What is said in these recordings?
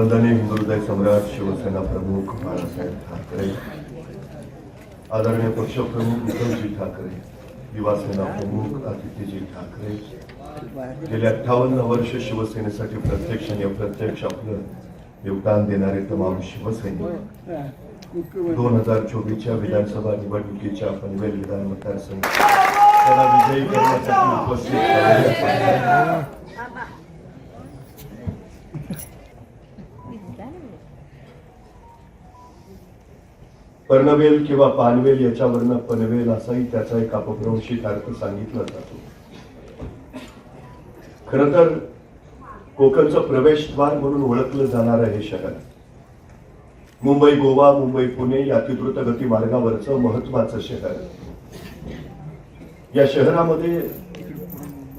वंदनीय हिंदुदय सम्राट शिवसेना प्रमुख बाळासाहेब ठाकरे आदरणीय पक्षप्रमुख उद्धवजी ठाकरे युवासेना प्रमुख आदित्यजी ठाकरे. गेले अठ्ठावन्न वर्ष शिवसेनेसाठी प्रत्यक्ष आणि अप्रत्यक्ष आपलं योगदान देणारे तमाम शिवसैनिक दोन हजार चोवीसच्या विधानसभा निवडणुकीच्या पनवेल विधान मतदारसंघ. त्याला विजयी करण्यासाठी उपस्थित पर्णवेल किंवा पानवेल याच्यावरनं पनवेल असाही त्याचा एक अपभ्रंशिक अर्थ सांगितला जातो. खर तर कोकणचं प्रवेशद्वार म्हणून ओळखलं जाणारं हे शहर मुंबई गोवा मुंबई पुणे या अतिद्रुत गती मार्गावरचं महत्वाचं शहर. या शहरामध्ये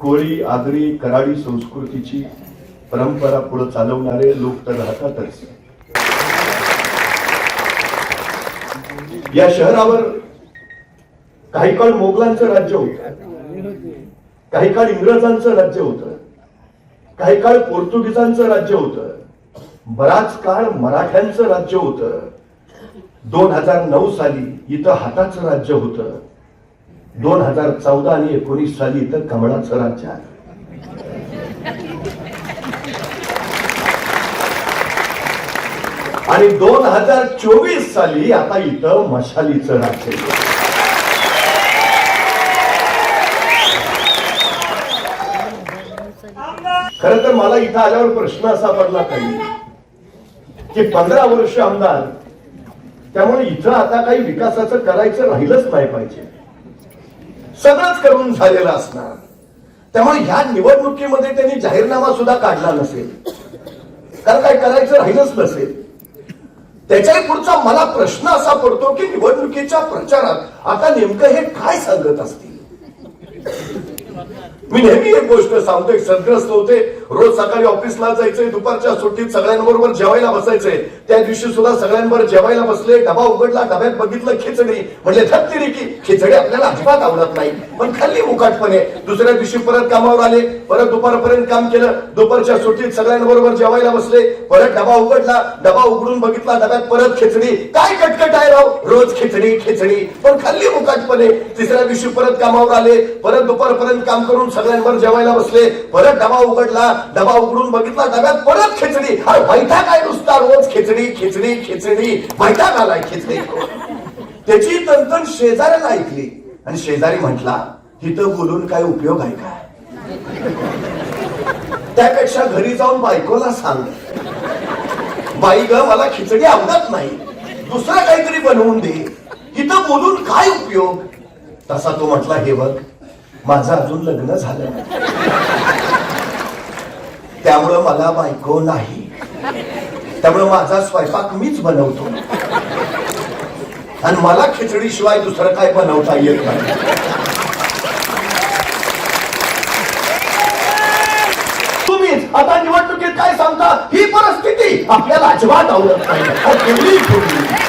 कोळी आगरी कराडी संस्कृतीची परंपरा पुढे चालवणारे लोक तर राहतातच. या शहरावर काही काळ मोगलांचं राज्य होतं. काही काळ इंग्रजांचं राज्य होतं. काही काळ पोर्तुगीजांचं राज्य होतं. बराच काळ मराठ्यांचं राज्य होतं. दोन हजार नऊ साली इथं हाताचं राज्य होतं. दोन हजार चौदा आणि एकोणीस साली इथं कमळाचं राज्य आहे आणि दोन हजार चोवीस साली आता इथं मशालीचं राज्य खर तर मला इथं आल्यावर प्रश्न असा पडला काही की पंधरा वर्ष आमदार त्यामुळे इथं आता काही विकासाचं करायचं राहिलंच नाही पाहिजे. सगळंच करून झालेलं असणार. त्यामुळे ह्या निवडणुकीमध्ये त्यांनी जाहीरनामा सुद्धा काढला नसेल. कारण काय करायचं राहिलंच नसेल. त्याच्याही पुढचा मला प्रश्न असा पडतो की निवडणुकीच्या प्रचारात आता नेमकं हे काय सांगत असतील मी नेहमी एक गोष्ट सांगतो एक संत्रस्त होते. रोज सकाळी ऑफिसला जायचंय दुपारच्या सुट्टीत सगळ्यांबरोबर जेवायला बसायचंय. त्या दिवशी सुद्धा सगळ्यांबरोबर जेवायला बसले डबा उघडला डब्यात बघितलं खिचडी. म्हणजे धत्ती की खिचडी आपल्याला अजिबात आवडत नाही. पण खाल्ली मुकाटपणे. दुसऱ्या दिवशी परत कामावर आले. परत दुपारपर्यंत काम केलं. दुपारच्या सुट्टीत सगळ्यांबरोबर जेवायला बसले. परत डबा उघडला. डबा उघडून बघितला डब्यात परत खिचडी. काय कटकट आहे राव? रोज खिचडी खिचडी. पण खाल्ली मुकाटपणे. तिसऱ्या दिवशी परत कामावर आले. परत दुपारपर्यंत काम करून सगळ्यांवर जेवायला बसले परत डबा उघडला डबा उघडून बघितला डब्यात परत खिचडी. अरे बैठा काय नुसता रोज खिचडी खिचडी खिचडी. बैठा आलाय खिचडी. त्याची तंतन शेजाऱ्याला ऐकली. आणि शेजारी म्हटला तिथं बोलून काय उपयोग आहे काय? त्यापेक्षा घरी जाऊन बायकोला सांग. बाई ग मला खिचडी आवडत नाही. दुसरं काहीतरी बनवून दे. इथं बोलून काय उपयोग? तसा तो म्हटला हे बघ माझं अजून लग्न झालं नाही. त्यामुळं मला बायको नाही. त्यामुळं माझा स्वयंपाक मीच बनवतो. आणि मला खिचडीशिवाय दुसरं काय बनवता येत नाही. तुम्हीच आता निवडणुकीत काय सांगता? ही परिस्थिती आपल्याला अजिबात आवडत नाही.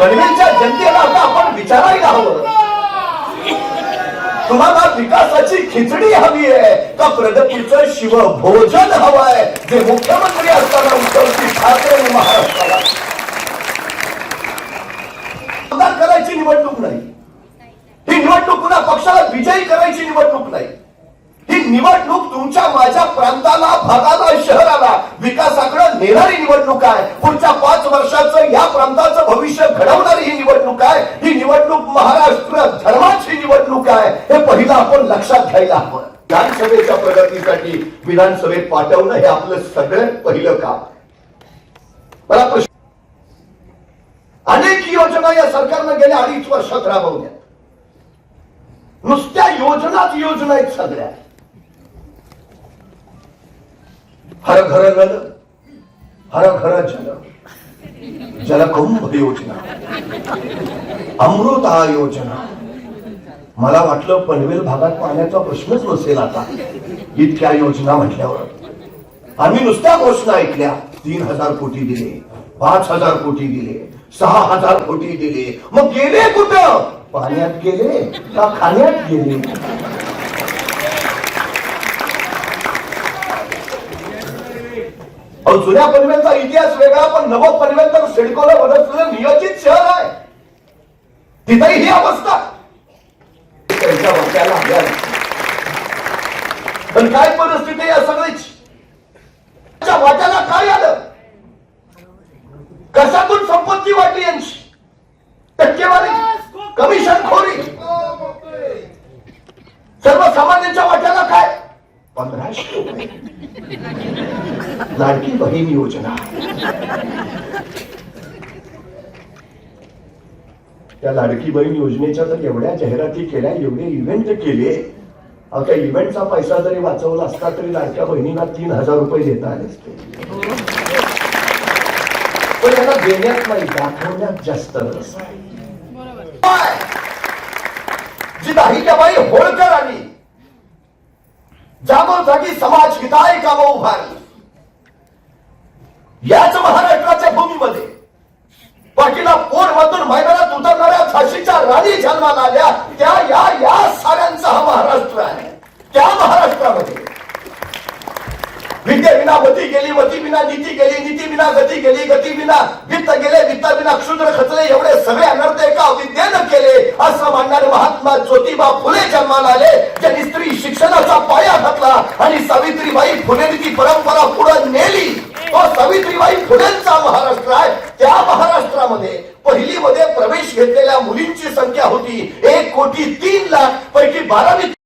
पनवेलच्या जनतेला आता आपण विचारायला हवं. तुम्हाला विकासाची खिचडी हवी आहे. का प्रगतीचं शिवभोजन हवं आहे जे मुख्यमंत्री असताना उद्धवजी ठाकरे महाराष्ट्राला. आमदार करायची निवडणूक नाही. ही निवडणूक पुन्हा पक्षाला विजयी करायची निवडणूक नाही. ही निवडणूक तुमच्या माझ्या प्रांताला भागाला शहराला विकासाकडे नेणारी निवडणूक आहे. पुढच्या पाच वर्ष या प्रांताचं भविष्य घडवणारी ही निवडणूक आहे. ही निवडणूक महाराष्ट्र धर्माची निवडणूक आहे. हे पहिलं आपण लक्षात घ्यायला हवं. विधानसभेच्या प्रगतीसाठी विधानसभेत पाठवणं हे आपलं सगळ्यात पहिलं काम. मला प्रश्न अनेक योजना या सरकारनं गेल्या अडीच वर्षात राबवल्या. नुसत्या योजनाच योजना आहेत सगळ्या. हर घर नल हर घर जल जलकुंभ योजना अमृता योजना. मला वाटलं पनवेल भागात पाण्याचा प्रश्नच नसेल आता. इतक्या योजना म्हटल्यावर. आम्ही नुसत्या घोषणा ऐकल्या. तीन हजार कोटी दिले पाच हजार कोटी दिले सहा हजार कोटी दिले. मग गेले कुठं? पाण्यात गेले का खाण्यात गेले? अहो, जुन्या पनवेलचा इतिहास वेगळा पण नवं पनवेल तर सिडकोला वनस्पती नियोजित शहर आहे. तिथेही ही अवस्था. त्यांच्या वाट्याला हव्या पण काय परिस्थिती या सगळीची? वाट्याला काय आलं? कशातून संपत्ती वाटली यांची टक्केवारी कमिशन खोरी सर्वसामान्यांच्या वाट्याला काय पंधराशे रुपये लाडकी बहीण योजना. त्या लाडकी बहीण योजनेच्या तर एवढ्या जाहिराती केल्या एवढे इव्हेंट केले. त्या इव्हेंटचा पैसा जरी वाचवला असता तरी लाडक्या बहिणीला तीन हजार रुपये देता आले असते. पण याला देण्यात नाही दाखवण्यात जास्त रस आहे. काय? जी दाहिकाबाई होळकर आणि जागोजागी समाज हिताय कामं उभारली याच महाराष्ट्राच्या भूमीमध्ये पाटीला पोर मधून मैदानात उतरणाऱ्या झाशीच्या राणी जन्माला आल्या. त्या या या साऱ्यांचा हा महाराष्ट्र आहे. त्या महाराष्ट्रामध्ये. विद्या विना वती गेली वती विना नीती गेली नीती विना गती गेली गती विना वित्त गेले वित्त विना क्षुद्र खचले एवढे सगळे अनर्थ एका विद्येनं केले. असं मानणारे महात्मा ज्योतिबा फुले जन्माला आले. ज्यांनी स्त्री शिक्षणाचा पाया घातला आणि सावित्रीबाई फुलेंनी ती परंपरा पुढे नेली तो सावित्रीबाई फुलेंचा महाराष्ट्र आहे त्या महाराष्ट्रामध्ये पहिलीमध्ये प्रवेश घेतलेल्या मुलींची संख्या होती एक कोटी तीन लाख पैकी बारावी